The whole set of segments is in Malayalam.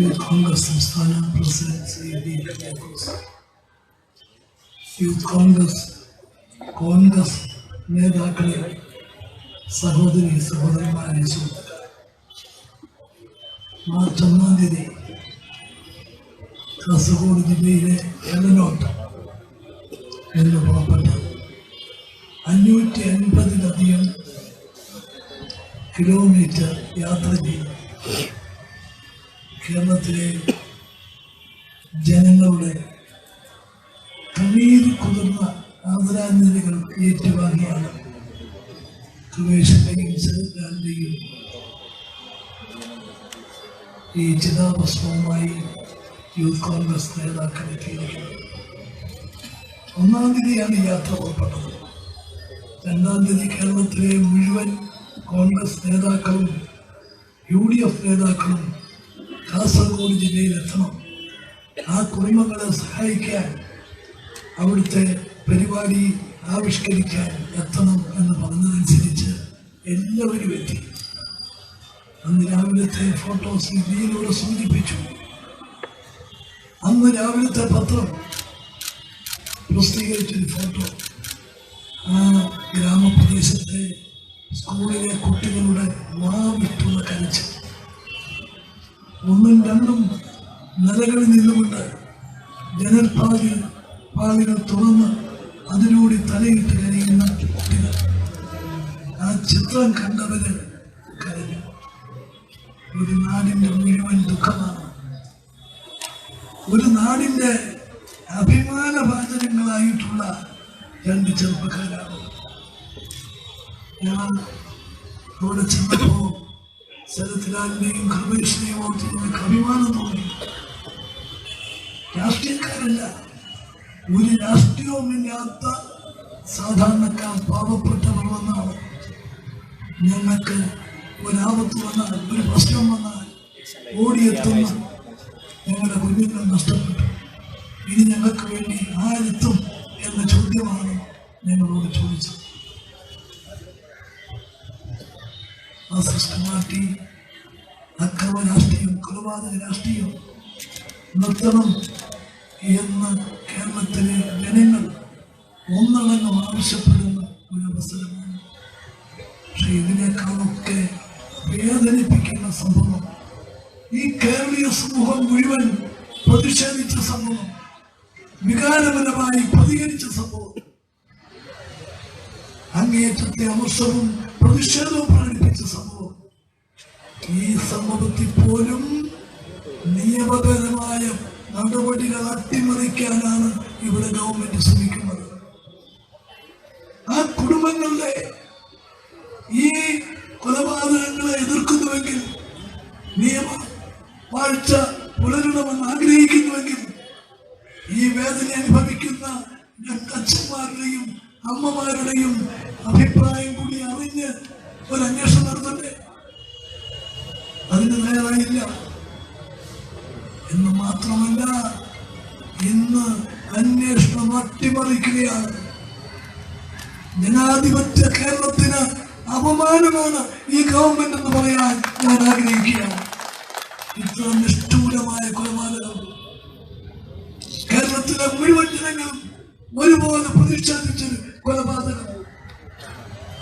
യൂത്ത് കോൺഗ്രസ് സംസ്ഥാന president Shri D youth Congress നേതാക്കളെ സഹോദരി സഹോദരന്മാരെ സുഹൃത്തുക്കളെ മാർച്ച് ഒന്നാം തീയതി കാസർഗോഡ് ജില്ലയിലെ എലനോട്ട് എന്ന് പുറപ്പെട്ട അഞ്ഞൂറ്റി അൻപതിലധികം കിലോമീറ്റർ യാത്ര ചെയ്തു. കേരളത്തിലെ ജനങ്ങളുടെ കണ്ണീര് കുതിർന്ന ആദരാഞ്ജലികൾ ഏറ്റുവാങ്ങിയാണ് കൃവേഷിന്റെയും ശരത്ലാലിന്റെയും ഈ ചിതാഭസ്മവുമായി യൂത്ത് കോൺഗ്രസ് നേതാക്കൾ എത്തിയിരിക്കുന്നത് ഒന്നാം തീയതിയാണ് യാത്ര പുറപ്പെട്ടത്. രണ്ടാം തീയതി കേരളത്തിലെ മുഴുവൻ കോൺഗ്രസ് നേതാക്കളും യു ഡി എഫ് നേതാക്കളും കാസർഗോഡ് ജില്ലയിൽ എത്തണം. ആ കുടുംബങ്ങളെ സഹായിക്കാൻ അവിടുത്തെ പരിപാടി ആവിഷ്കരിക്കാൻ എത്തണം എന്ന് പറഞ്ഞതനുസരിച്ച് എല്ലാവരും എത്തി. അന്ന് രാവിലത്തെ ഫോട്ടോസ് ഇതിലൂടെ സൂചിപ്പിച്ചു. അന്ന് രാവിലത്തെ പത്രം പ്രസിദ്ധീകരിച്ചൊരു ഫോട്ടോ ആ ഗ്രാമപ്രദേശത്തെ സ്കൂളിലെ കുട്ടികളുടെ വാവിട്ടുള്ള കരച്ച് ഒന്നും രണ്ടും നിലകളിൽ നിന്നുകൊണ്ട് ജനൽപ്പാതി പാളികൾ തുറന്ന് അതിലൂടെ തലയിട്ട് കരയുന്ന കുട്ടികൾ. ആ ചിത്രം കണ്ടവര് കരഞ്ഞു. ഒരു നാടിന്റെ മുഴുവൻ ദുഃഖമാണ്. ഒരു നാടിന്റെ അഭിമാനഭാചനങ്ങളായിട്ടുള്ള രണ്ട് ചെറുപ്പക്കാരാണ്. ഞാൻ അവിടെ ചെന്നപ്പോ ശരത്ലാലിനെയും കൃപേഷിനെയും ഓർത്ത് എനിക്ക് അഭിമാനം തോന്നി. രാഷ്ട്രീയക്കാരല്ല ഒരു രാഷ്ട്രീയവുമില്ലാത്ത സാധാരണക്കാർ പാവപ്പെട്ടവർ വന്നാണ് ഞങ്ങൾക്ക് ഒരാപത്ത് വന്നാൽ ഒരു പ്രശ്നം വന്നാൽ ഓടിയെത്തുന്ന ഞങ്ങളുടെ കുഞ്ഞുങ്ങൾ നഷ്ടപ്പെട്ടു. ഇനി ഞങ്ങൾക്ക് വേണ്ടി ആരെത്തും എന്ന ചോദ്യമാണ് ഞങ്ങളോട് ചോദിച്ചത്. ആ സിസ്റ്റമാറ്റി കൊലപാതക രാഷ്ട്രീയം നിർത്തണം എന്ന് കേരളത്തിലെ ജനങ്ങൾ ഒന്നടങ്കം ആവശ്യപ്പെടുന്ന ഒരു അവസരമാണ്. പക്ഷെ ഇതിനേക്കാളൊക്കെ വേദനിപ്പിക്കുന്ന സംഭവം ഈ കേരളീയ സമൂഹം മുഴുവൻ പ്രതിഷേധിച്ച സംഭവം വികാരപരമായി പ്രതികരിച്ച സംഭവം അങ്ങേറ്റത്തെ അമർഷവും പ്രതിഷേധവും പ്രകടിപ്പിച്ച സംഭവം. ഈ സംഭവത്തിൽ പോലും നിയമപരമായ നടപടികൾ അട്ടിമറിക്കാനാണ് ഇവിടെ ഗവൺമെന്റ് ശ്രമിക്കുന്നത്. ആ കുടുംബങ്ങളുടെ ഈ കൊലപാതകങ്ങളെ എതിർക്കുന്നുവെങ്കിൽ നിയമ വാഴ്ച പുലരണമെന്ന് ആഗ്രഹിക്കുന്നുവെങ്കിൽ ഈ വേദന അനുഭവിക്കുന്ന രണ്ട് അച്ഛന്മാരുടെയും അമ്മമാരുടെയും അഭിപ്രായം കൂടി അറിഞ്ഞ് ഒരു അന്വേഷണം നടത്തട്ടെ? അതിന് എന്ന് മാത്രമല്ല ഇന്ന് അന്വേഷണം അട്ടിമറിക്കുകയാണ്. ജനാധിപത്യ കേരളത്തിന് അപമാനമാണ് ഈ ഗവൺമെന്റ് എന്ന് പറയാൻ ഞാൻ ആഗ്രഹിക്കുകയാണ്. ഇത്ര നിഷ്ഠൂരമായ കൊലപാതകം കേരളത്തിലെ മുഴുവൻ ജനങ്ങളും ഒരുപോലെ പ്രതിഷേധിച്ചൊരു കൊലപാതകം.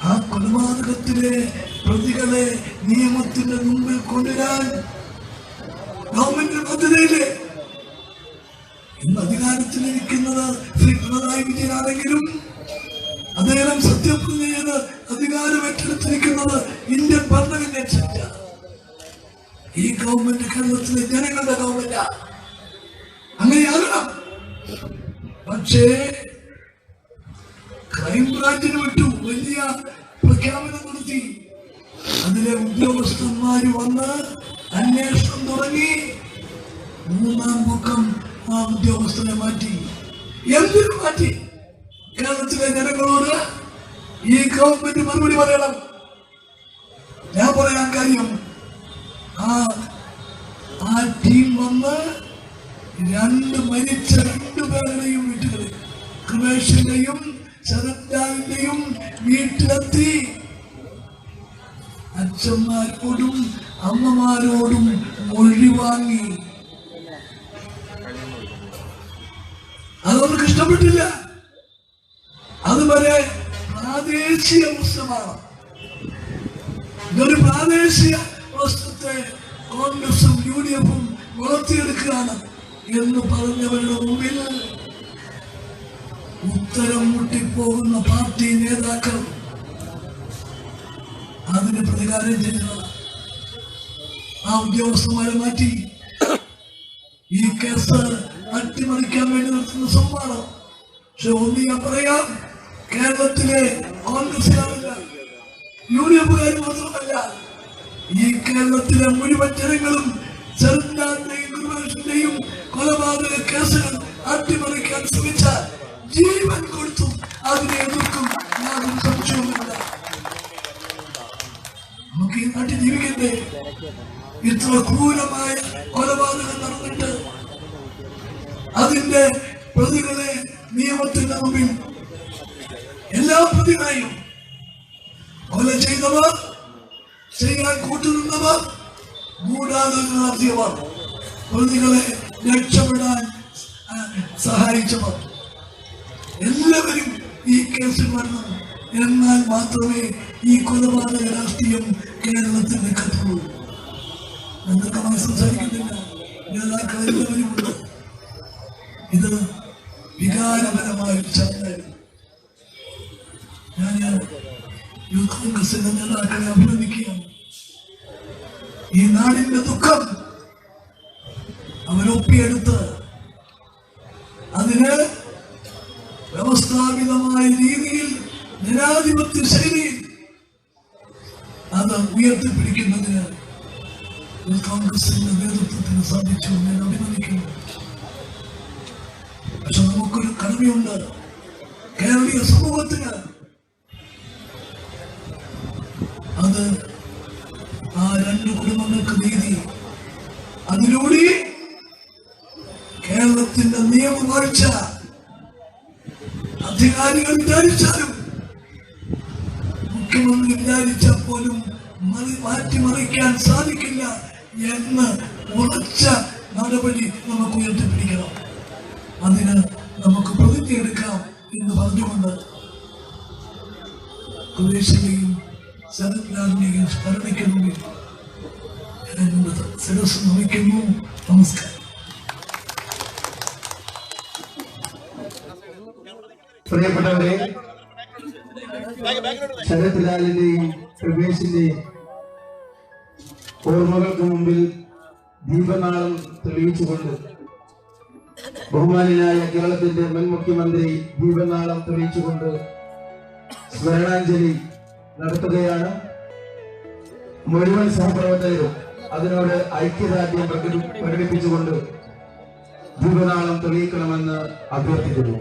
ആ കൊലപാതകത്തിലെ പ്രതികളെ നിയമത്തിന്റെ മുമ്പിൽ കൊണ്ടുവരാൻ ഗവൺമെന്റ് ബാധ്യതയില്ലേ ഇന്ന് അധികാരത്തിലിരിക്കുന്നത് ശ്രീ പിണറായി വിജയനാണെങ്കിലും അദ്ദേഹം സത്യപ്രതിജ്ഞ ചെയ്ത് അധികാരം ഏറ്റെടുത്തിരിക്കുന്നത് ഇന്ത്യൻ ഭരണഘടന ഈ ഗവൺമെന്റ് കേരളത്തിലെ ജനങ്ങളുടെ ഗവൺമെന്റ്. അങ്ങനെയാകണം പക്ഷേ ക്രൈംബ്രാഞ്ചിന് വിട്ടു വലിയ പ്രഖ്യാപനം നടത്തി. അതിലെ ഉദ്യോഗസ്ഥന്മാര് വന്ന് അന്വേഷണം തുടങ്ങി. മൂന്നാം പൊക്കം ആ ഉദ്യോഗസ്ഥനെ മാറ്റി എന്തിനു മാറ്റി കേരളത്തിലെ ജനങ്ങളോട് ഈ ഗവൺമെന്റ് മറുപടി പറയണം. ഞാൻ പറയാൻ കാര്യം ആ ആ ടീം വന്ന് രണ്ട് മരിച്ച രണ്ടുപേരുടെയും വീട്ടുകളിൽ കൃപേഷിന്റെയും ശരത്ലാലിന്റെയും വീട്ടിലെത്തി. അച്ഛന്മാരോടും അമ്മമാരോടും മൊഴി അതവർക്ക് ഇഷ്ടപ്പെട്ടില്ല. അതുവരെ പ്രാദേശിക പ്രശ്നമാണ് ഇതൊരു പ്രാദേശിക പ്രശ്നത്തെ കോൺഗ്രസും യു ഡി എഫും വളർത്തിയെടുക്കുകയാണ് എന്ന് പറഞ്ഞവരുടെ മുമ്പിൽ. ഉത്തരം മുട്ടിപ്പോകുന്ന പാർട്ടി നേതാക്കൾ അതിന് പ്രതികാരം ചെയ്തതാണ്. ആ ഉദ്യോഗസ്ഥന്മാരെ മാറ്റി. അട്ടിമറിക്കാൻ വേണ്ടി നടത്തുന്ന സംഭവമാണ്. പക്ഷെ ഒന്ന് ഞാൻ പറയാം കേരളത്തിലെ കോൺഗ്രസ്സുകാരല്ല മാത്രമല്ല ഈ കേരളത്തിലെ മുഴുവൻ ജനങ്ങളും ചെറുതാന്റെയും ഗുരുവായൂരിന്റെയും കൊലപാതക കേസുകൾ അട്ടിമറിക്കാൻ ശ്രമിച്ച ജീവൻ കൊടുത്തും അതിനെ എതിർക്കും. യാതൊരു സംശയവുമില്ല. നമുക്ക് ഈ നാട്ടിൽ ജീവിക്കണ്ടേ ഇത്ര ക്രൂരമായ അതിന്റെ പ്രതികളെ നിയമത്തിന്റെ മുമ്പിൽ എല്ലാ പ്രതികളെയും കൊല ചെയ്തവർ ചെയ്യാൻ കൂട്ടുനിന്നവർ ഗൂഢാലോചന നടത്തിയവർ പ്രതികളെ രക്ഷപ്പെടാൻ സഹായിച്ചവർ. എല്ലാവരും ഈ കേസിൽ വരണം. എന്നാൽ മാത്രമേ ഈ കൊലപാതക രാഷ്ട്രീയം കേരളത്തിൽ നിൽക്കത്തുള്ളൂ. എന്നൊക്കെ നമ്മൾ സംസാരിക്കുന്നില്ല. നേതാക്കൾ എല്ലാവരും ഉണ്ട്. ഇത് വികാരപരമായ ഒരു ചർച്ചയായിരുന്നു. ഞാൻ നേതാക്കളെ അഭിനന്ദിക്കുകയാണ്. ഈ നാടിന്റെ ദുഃഖം അവരൊപ്പിയെടുത്ത് അതിന് വ്യവസ്ഥാപിതമായ രീതിയിൽ ജനാധിപത്യ ശൈലിയിൽ അത് ഉയർത്തിപ്പിടിക്കുന്നതിന് കോൺഗ്രസിന്റെ നേതൃത്വത്തിന് സാധിച്ചു ഞാൻ അഭിനന്ദിക്കുന്നു. കടമയുണ്ട് കേരളീയ സമൂഹത്തിന് അത് ആ രണ്ട് കുടുംബങ്ങൾക്ക് നീതി. അതിലൂടെ കേരളത്തിന്റെ നിയമവാഴ്ച അധികാരികൾ വിചാരിച്ചാലും മുഖ്യമന്ത്രി വിചാരിച്ചാൽ പോലും മറി- മാറ്റിമറിക്കാൻ സാധിക്കില്ല എന്ന് ഉറച്ച നടപടി നമുക്ക് ഉയർത്തിപ്പിടിക്കണം. അതിന് നമുക്ക് എന്ന് പറഞ്ഞുകൊണ്ട് പ്രദേശിനെയും ശരത്ലാലിനെയും സ്മരണിക്കുന്നു ശിരസ് നമിക്കുന്നു നമസ്കാരം. പ്രിയപ്പെട്ടവരെ ശരത്ലാലിന്റെയും പ്രവേശിന്റെയും ഓർമ്മകൾക്ക് മുമ്പിൽ ദീപനാളം തെളിയിച്ചുകൊണ്ട് ബഹുമാനായ കേരളത്തിന്റെ മുൻ മുഖ്യമന്ത്രി ദീപനാളം തെളിയിച്ചുകൊണ്ട് സ്മരണാഞ്ജലി നടത്തുകയാണ്. മുഴുവൻ സഹപ്രവർത്തകരും അതിനോട് ഐക്യദാർഢ്യം പ്രകടി പ്രകടിപ്പിച്ചുകൊണ്ട് ദീപനാളം തെളിയിക്കണമെന്ന് അഭ്യർത്ഥിക്കുന്നു.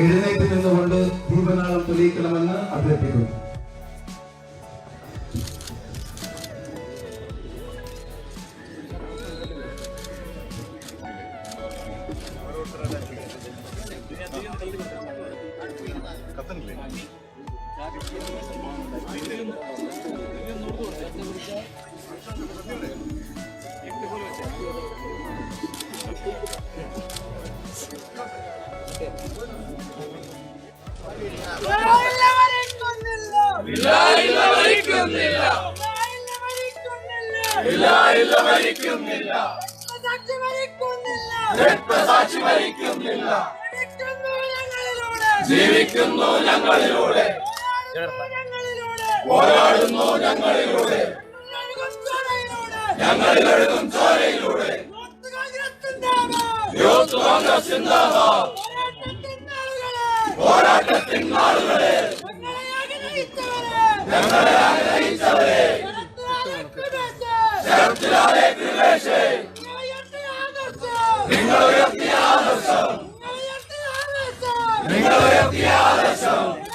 എഴുന്നേറ്റ് നിന്നുകൊണ്ട് ദീപനാളം തെളിയിക്കണമെന്ന് അഭ്യർത്ഥിക്കുന്നു. രക്തസാക്ഷി മരിക്കുന്നില്ല ജീവിക്കുന്നു ഞങ്ങളിലൂടെ പോരാടുന്നു ഞങ്ങളിലൂടെ ഞങ്ങൾ കഴുകും ചോരയിലൂടെ യൂത്ത് കോൺഗ്രസ് സിന്ദാബാദ് പോരാട്ടത്തിൻ നാളുകളെ ഞങ്ങളെ ആഗ്രഹിച്ചവരെ ശരത്തിലാലെ കൃപേഷേ നിങ്ങൾ ഉയർത്തിയ ആദർശം നിങ്ങൾ ഉയർത്തിയ ആദർശം ാ.